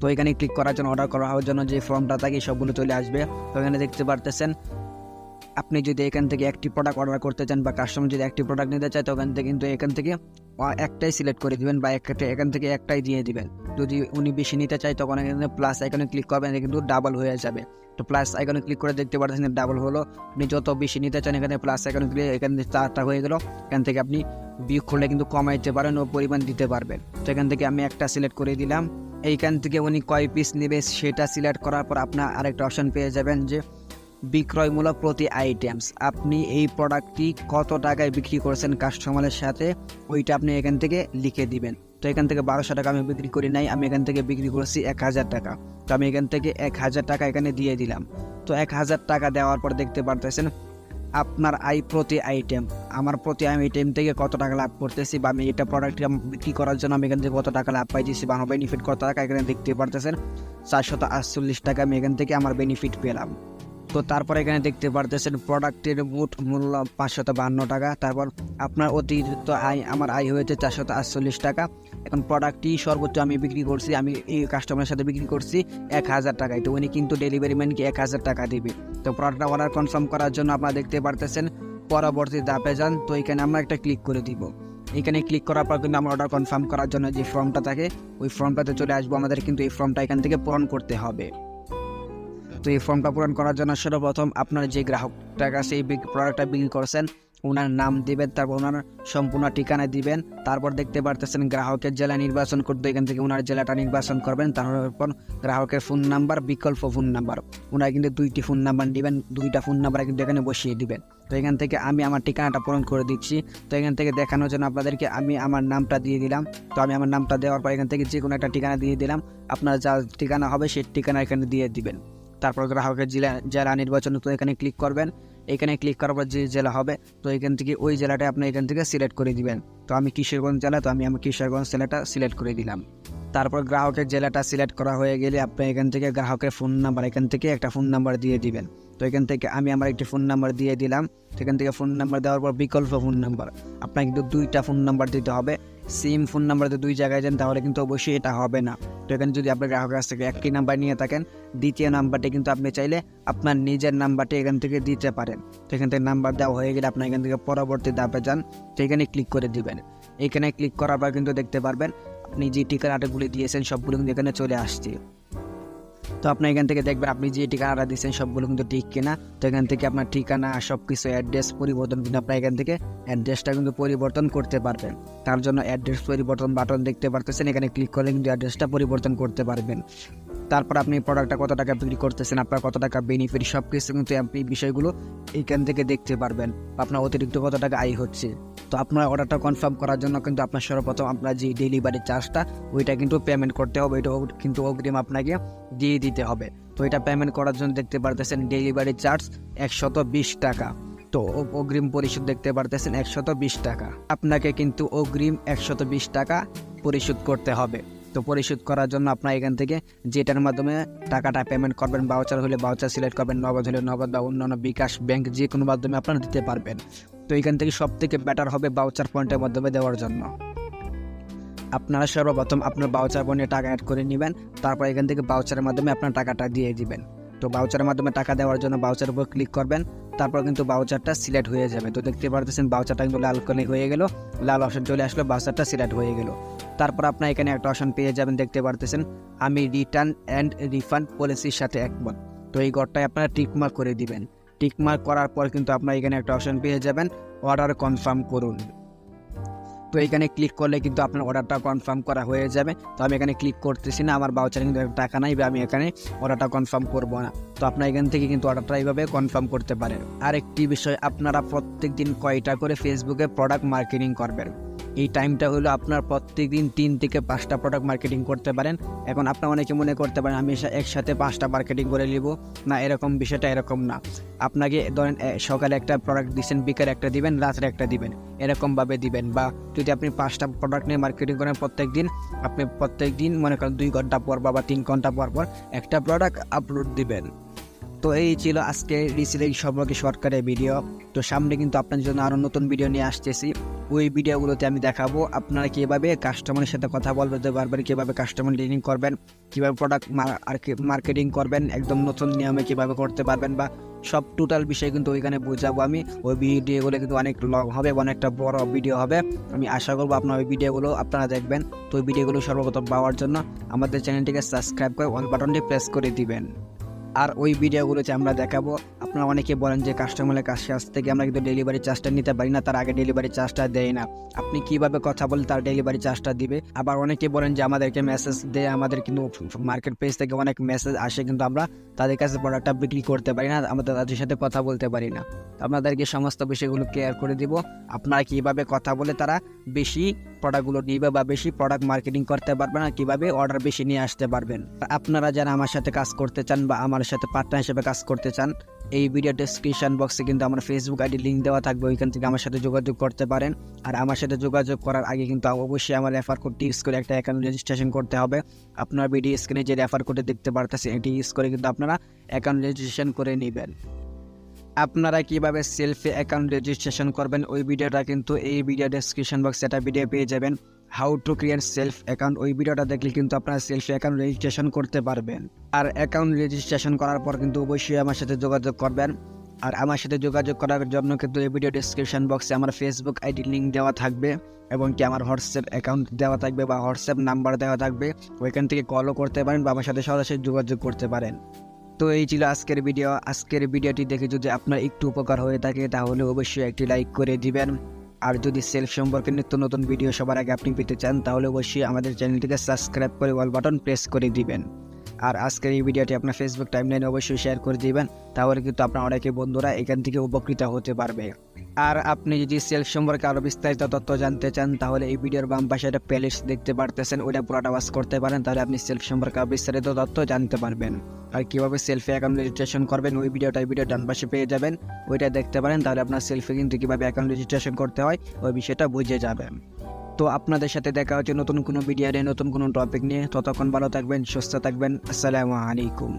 তো এখানে ক্লিক করার জন্য অর্ডার করা হওয়ার জন্য যে ফর্মটা থাকে, সবগুলো চলে আসবে। তো এখানে দেখতে পারতেছেন, আপনি যদি এখান থেকে একটি প্রোডাক্ট অর্ডার করতে চান বা কাস্টমার যদি একটি প্রোডাক্ট নিতে চায়, তো ওখান থেকে কিন্তু এখান থেকে একটাই সিলেক্ট করে দিবেন বা একটা এখান থেকে একটাই দিয়ে দিবেন। যদি উনি বেশি নিতে চায়, তখন এখানে প্লাস আইকনে ক্লিক করবেন কিন্তু ডাবল হয়ে যাবে। তো প্লাস আইকনে ক্লিক করে দেখতে পাচ্ছেন ডাবল হলো। আপনি যত বেশি নিতে চান, এখানে প্লাস আইকনে ক্লিক এখান থেকে চারটা হয়ে গেল। এখান থেকে আপনি বিয়োগ করলে কিন্তু কমাইতে পারেন ও পরিমাণ দিতে পারবেন। তো এখান থেকে আমি একটা সিলেক্ট করে দিলাম। এইখান থেকে উনি কয় পিস নেবে, সেটা সিলেক্ট করার পর আপনার আরেকটা অপশন পেয়ে যাবেন যে বিক্রয়মূলক প্রতি আইটেমস আপনি এই প্রোডাক্টটি কত টাকায় বিক্রি করেছেন কাস্টমারের সাথে, ওইটা আপনি এখান থেকে লিখে দিবেন। তো এখান থেকে বারোশো টাকা আমি বিক্রি করি নাই, আমি এখান থেকে বিক্রি করেছি এক হাজার টাকা। তো আমি এখান থেকে এক হাজার টাকা এখানে দিয়ে দিলাম। তো এক হাজার টাকা দেওয়ার পর দেখতে পারতেছেন, আপনার আই প্রতি আইটেম আমার প্রতি আইটেম থেকে কত টাকা লাভ করতেছি বা আমি এটা প্রোডাক্ট বিক্রি করার জন্য আমি এখান থেকে কত টাকা লাভ পাইতেছি বা আমার বেনিফিট কত টাকা এখানে দেখতে পারতেছেন, চারশত আটচল্লিশ টাকা আমি এখান থেকে আমার বেনিফিট পেলাম। তো তারপর এখানে দেখতে পারতেছেন প্রোডাক্টের মোট মূল্য পাঁচশত বান্ন টাকা। তারপর আপনার অতিরিক্ত আয়, আমার আয় হয়েছে চারশত আটচল্লিশ টাকা। এখন প্রোডাক্টটি সর্বোচ্চ আমি বিক্রি করছি, আমি এই কাস্টমারের সাথে বিক্রি করছি এক হাজার টাকায়। তো উনি কিন্তু ডেলিভারি ম্যানকে এক হাজার টাকা দেবে। তো প্রোডাক্টটা অর্ডার কনফার্ম করার জন্য আপনারা দেখতে পারতেছেন পরবর্তী ধাপে যান। তো এখানে আমরা একটা ক্লিক করে দিব। এখানে ক্লিক করার পর কিন্তু আমরা অর্ডার কনফার্ম করার জন্য যে ফর্মটা থাকে, ওই ফর্মটাতে চলে আসব। আমাদের কিন্তু এই ফর্মটা এখান থেকে পূরণ করতে হবে। তো এই ফর্মটা পূরণ করার জন্য সর্বপ্রথম আপনার যে গ্রাহকটার কাছে এই প্রোডাক্টটা বিক্রি করছেন ওনার নাম দিবেন, তারপর ওনার সম্পূর্ণ ঠিকানা দিবেন, তারপর দেখতে পারতেছেন গ্রাহকের জেলা নির্বাচন করতে, এখান থেকে ওনার জেলাটা নির্বাচন করবেন, তারপর গ্রাহকের ফোন নাম্বার বিকল্প ফোন নাম্বার ওনারা কিন্তু দুইটি ফোন নাম্বার দিবেন, দুইটা ফোন নাম্বার কিন্তু এখানে বসিয়ে দিবেন। তো এখান থেকে আমি আমার ঠিকানাটা পূরণ করে দিচ্ছি। তো এখান থেকে দেখানোর জন্য আপনাদেরকে আমি আমার নামটা দিয়ে দিলাম। তো আমি আমার নামটা দেওয়ার পর এখান থেকে যে কোনো একটা ঠিকানা দিয়ে দিলাম। আপনার যা ঠিকানা হবে সেই ঠিকানা এখানে দিয়ে দিবেন। তারপর গ্রাহকের জেলা জেলা নির্বাচন তো এখানে ক্লিক করবেন। এখানে ক্লিক করার পর যে জেলা হবে, তো এখান থেকে ওই জেলাটা আপনি এখান থেকে সিলেক্ট করে দিবেন। তো আমি কিশোরগঞ্জ জেলা, তো আমি আমার কিশোরগঞ্জ জেলাটা সিলেক্ট করে দিলাম। তারপর গ্রাহকের জেলাটা সিলেক্ট করা হয়ে গেলে আপনি এখান থেকে গ্রাহকের ফোন নাম্বার এখান থেকে একটা ফোন নাম্বার দিয়ে দিবেন। তো এখান থেকে আমি আমার একটি ফোন নাম্বার দিয়ে দিলাম। সেখান থেকে ফোন নাম্বার দেওয়ার পর বিকল্প ফোন নাম্বার আপনাকে কিন্তু দুইটা ফোন নাম্বার দিতে হবে। সিম ফোন নাম্বার যদি দুই জায়গায় যান, তাহলে কিন্তু অবশ্যই এটা হবে না। তো এখানে যদি আপনার গ্রাহকের কাছ থেকে একটি নাম্বার নিয়ে থাকেন, দ্বিতীয় নাম্বারটি কিন্তু আপনি চাইলে আপনার নিজের নাম্বারটি এখান থেকে দিতে পারেন। তো এখান থেকে নাম্বার দেওয়া হয়ে গেলে আপনার এখান থেকে পরবর্তী ধাপে যান তো এখানে ক্লিক করে দিবেন। এখানে ক্লিক করার পর কিন্তু দেখতে পারবেন, আপনি যে ঠিকানাটাগুলি দিয়েছেন, সবগুলো কিন্তু এখানে চলে আসছে। তো আপনি এখান থেকে দেখবেন আপনি যে ঠিকানাটা দিচ্ছেন সবগুলো কিন্তু ঠিক কিনা। তো এখান থেকে আপনার ঠিকানা সব কিছু অ্যাড্রেস পরিবর্তন কিন্তু আপনার এখান থেকে অ্যাড্রেসটা কিন্তু পরিবর্তন করতে পারবেন। তার জন্য অ্যাড্রেস পরিবর্তন বাটন দেখতে পারতেছেন, এখানে ক্লিক করলে কিন্তু অ্যাড্রেসটা পরিবর্তন করতে পারবেন। তারপর আপনি প্রোডাক্টটা কত টাকা বিক্রি করতেছেন, আপনার কত টাকা বেনিফিট সব কিছু কিন্তু আপনি বিষয়গুলো এইখান থেকে দেখতে পারবেন আপনার অতিরিক্ত কত টাকা আয় হচ্ছে। তো আপনার অর্ডারটা কনফার্ম করার জন্য কিন্তু আপনার সর্বপ্রথম আপনার যে ডেলিভারি চার্জটা ওইটা কিন্তু পেমেন্ট করতে হবে, ওইটা কিন্তু অগ্রিম আপনাকে দিয়ে দিতে হবে। তো এটা পেমেন্ট করার জন্য দেখতে পারতেছেন ডেলিভারি চার্জ একশত বিশ টাকা। তো অগ্রিম পরিশোধ দেখতে পারতেছেন একশত বিশ টাকা। আপনাকে কিন্তু অগ্রিম একশত বিশ টাকা পরিশোধ করতে হবে। তো পরিশোধ করার জন্য আপনার এখান থেকে যেটার মাধ্যমে টাকাটা পেমেন্ট করবেন বাউচার হলে বাউচার সিলেক্ট করবেন, নগদ হলে নগদ বা অন্যান্য বিকাশ ব্যাংক যে কোনো মাধ্যমে আপনারা দিতে পারবেন। তো এখান থেকে সব থেকে বেটার হবে বাউচার পয়েন্টের মাধ্যমে দেওয়ার জন্য। আপনারা সর্বপ্রথম আপনার বাউচার পয়েন্টে টাকা অ্যাড করে নেবেন, তারপর এখান থেকে বাউচারের মাধ্যমে আপনার টাকাটা দিয়ে দিবেন। তো বাউচারের মাধ্যমে টাকা দেওয়ার জন্য বাউচার উপর ক্লিক করবেন, তারপর কিন্তু বাউচারটা সিলেক্ট হয়ে যাবে। তো দেখতে পারতেছেন বাউচারটা কিন্তু লাল কালি হয়ে গেল, লাল অপশন চলে আসলো বাউচারটা সিলেক্ট হয়ে গেল। তারপর আপনার এখানে একটা অপশন পেয়ে যাবেন, দেখতে পারতেছেন। আমি রিটার্ন অ্যান্ড রিফান্ড পলিসির সাথে একমত তো এই ঘরটায় আপনারা টিকমার্ক করে দিবেন। টিকমার্ক করার পর কিন্তু আপনার এখানে একটা অপশন পেয়ে যাবেন অর্ডার কনফার্ম করুন। তো এখানে ক্লিক করলে কিন্তু আপনার অর্ডারটা কনফার্ম করা হয়ে যাবে। তো আমি এখানে ক্লিক করতেছি না, আমার বাউচারে কিন্তু টাকা নাই আমি এখানে অর্ডারটা কনফার্ম করব না। তো আপনার এখান থেকে কিন্তু অর্ডারটা এইভাবে কনফার্ম করতে পারেন। আরেকটি বিষয়, আপনারা প্রত্যেক দিন কয়টা করে ফেসবুকে প্রোডাক্ট মার্কেটিং করবেন? এই টাইমটা হলো আপনার প্রত্যেক দিন তিন থেকে পাঁচটা প্রোডাক্ট মার্কেটিং করতে পারেন। এখন আপনার অনেকে মনে করতে পারেন, আমি একসাথে পাঁচটা মার্কেটিং করে নিব। না, এরকম বিষয়টা এরকম না। আপনাকে ধরেন সকালে একটা প্রোডাক্ট দিচ্ছেন বিকেলে একটা দিবেন, রাত্রে একটা দিবেন। এরকমভাবে দিবেন বা যদি আপনি পাঁচটা প্রোডাক্ট নিয়ে মার্কেটিং করেন প্রত্যেক দিন আপনি প্রত্যেক দিন মনে করেন দুই ঘণ্টা পর বা তিন ঘণ্টা পর পর একটা প্রোডাক্ট আপলোড দিবেন। তো এই ছিল আজকে রিসিলিং সম্পর্কে সরকারের ভিডিও তো সামনে কিন্তু আপনার জন্য আরও নতুন ভিডিও নিয়ে আসতেছি। ওই ভিডিওগুলোতে আমি দেখাবো আপনারা কীভাবে কাস্টমারের সাথে কথা বলতে পারবেন কীভাবে কাস্টমার লিডিং করবেন, কীভাবে প্রোডাক্ট মার্কেটিং করবেন, একদম নতুন নিয়মে কীভাবে করতে পারবেন বা সব টোটাল বিষয় কিন্তু ওইখানে বোঝাবো আমি। ওই ভিডিওগুলো কিন্তু অনেক লং হবে একটা বড় ভিডিও হবে। আমি আশা করব আপনার ওই ভিডিওগুলো আপনারা দেখবেন। তো ওই ভিডিওগুলো সর্বপ্রথম পাওয়ার জন্য আমাদের চ্যানেলটিকে সাবস্ক্রাইব করে অল বাটনটি প্রেস করে দিবেন। আর ওই ভিডিওগুলোতে আমরা দেখাবো, আপনারা অনেকে বলেন যে কাস্টমারের কাছ কাছ থেকে আমরা কিন্তু ডেলিভারি চার্জটা নিতে পারি না, তার আগে ডেলিভারি চার্জটা দেয় না। আপনি কীভাবে কথা বলে তার ডেলিভারি চার্জটা দিবে? আবার অনেকে বলেন যে আমাদেরকে মেসেজ দেয়, আমাদের কিন্তু মার্কেট পেজ থেকে অনেক মেসেজ আসে, কিন্তু আমরা তাদের কাছে প্রোডাক্টটা বিক্রি করতে পারি না আমাদের তাদের সাথে কথা বলতে পারি না। আপনাদেরকে সমস্ত বিষয়গুলো কেয়ার করে দিব, আপনারা কীভাবে কথা বলে তারা বেশি প্রোডাক্টগুলো নিবে বা বেশি প্রোডাক্ট মার্কেটিং করতে পারবেন আর কীভাবে অর্ডার বেশি নিয়ে আসতে পারবেন। আপনারা যারা আমার সাথে কাজ করতে চান বা আমার সাথে পার্টনার হিসেবে কাজ করতে চান, এই ভিডিও ডেসক্রিপশন বক্সে কিন্তু আমার ফেসবুক আইডি লিঙ্ক দেওয়া থাকবে, ওইখান থেকে আমার সাথে যোগাযোগ করতে পারেন। আর আমার সাথে যোগাযোগ করার আগে কিন্তু অবশ্যই আমার রেফার কোডটি ইউজ করে একটা অ্যাকাউন্ট রেজিস্ট্রেশন করতে হবে। আপনার ভিডিও স্ক্রিনে যে রেফার কোডে দেখতে পারতেছে এটি ইউজ করে কিন্তু আপনারা অ্যাকাউন্ট রেজিস্ট্রেশন করে নেবেন। আপনারা কীভাবে সেলফি অ্যাকাউন্ট রেজিস্ট্রেশন করবেন, ওই ভিডিওটা কিন্তু এই ভিডিও ডেসক্রিপশন বক্সে একটা ভিডিও পেয়ে যাবেন। How to create self account ওই ভিডিওটা দেখলে কিন্তু আপনারা সেলফ অ্যাকাউন্ট রেজিস্ট্রেশন করতে পারবেন। আর অ্যাকাউন্ট রেজিস্ট্রেশন করার পর কিন্তু অবশ্যই আমার সাথে যোগাযোগ করবেন। আর আমার সাথে যোগাযোগ করার জন্য কিন্তু এই ভিডিও ডেসক্রিপশন বক্সে আমার ফেসবুক আইডি লিঙ্ক দেওয়া থাকবে এবং কি আমার হোয়াটসঅ্যাপ অ্যাকাউন্ট দেওয়া থাকবে বা হোয়াটসঅ্যাপ নাম্বার দেওয়া থাকবে, ওইখান থেকে কলও করতে পারেন বা আমার সাথে সরাসরি যোগাযোগ করতে পারেন। তো এই ছিল আজকের ভিডিও আজকের ভিডিওটি দেখে যদি আপনার একটু উপকার হয়ে থাকে, তাহলে অবশ্যই একটি লাইক করে দিবেন। আর যদি সেলফ সম্পর্কে নিত্য নতুন ভিডিও সবার আগে আপনি পেতে চান, তাহলে অবশ্যই আমাদের চ্যানেলটিকে সাবস্ক্রাইব করে অল বাটন প্রেস করে দিবেন। আর আজকের এই ভিডিওটি আপনার ফেসবুক টাইমলাইনে অবশ্যই শেয়ার করে দিবেন, তাহলে কিন্তু আপনার অনেকে বন্ধুরা এখান থেকে উপকৃত হতে পারবে। আর আপনি যদি সেলফ সম্পর্কে আরও বিস্তারিত তথ্য জানতে চান, তাহলে এই ভিডিওর বাম পাশে একটা প্লেলিস্ট দেখতে পারতেছেন, ওইটা পুরোটা ওয়াচ করতে পারেন, তাহলে আপনি সেলফ সম্পর্কে আরও বিস্তারিত তথ্য জানতে পারবেন। আর কীভাবে সেলফি অ্যাকাউন্ট রেজিস্ট্রেশন করবেন, ওই ভিডিওটা ভিডিও ডান পাশে পেয়ে যাবেন, ওইটা দেখতে পারেন, তাহলে আপনার সেলফি কিন্তু কীভাবে অ্যাকাউন্ট রেজিস্ট্রেশন করতে হয়, ওই বিষয়টা বুঝে যাবেন। তো আপনাদের সাথে দেখা হচ্ছে নতুন কোনো ভিডিও নিয়ে নতুন কোনো টপিক নিয়ে। ততক্ষণ ভালো থাকবেন, সুস্থ থাকবেন। আসসালামু আলাইকুম।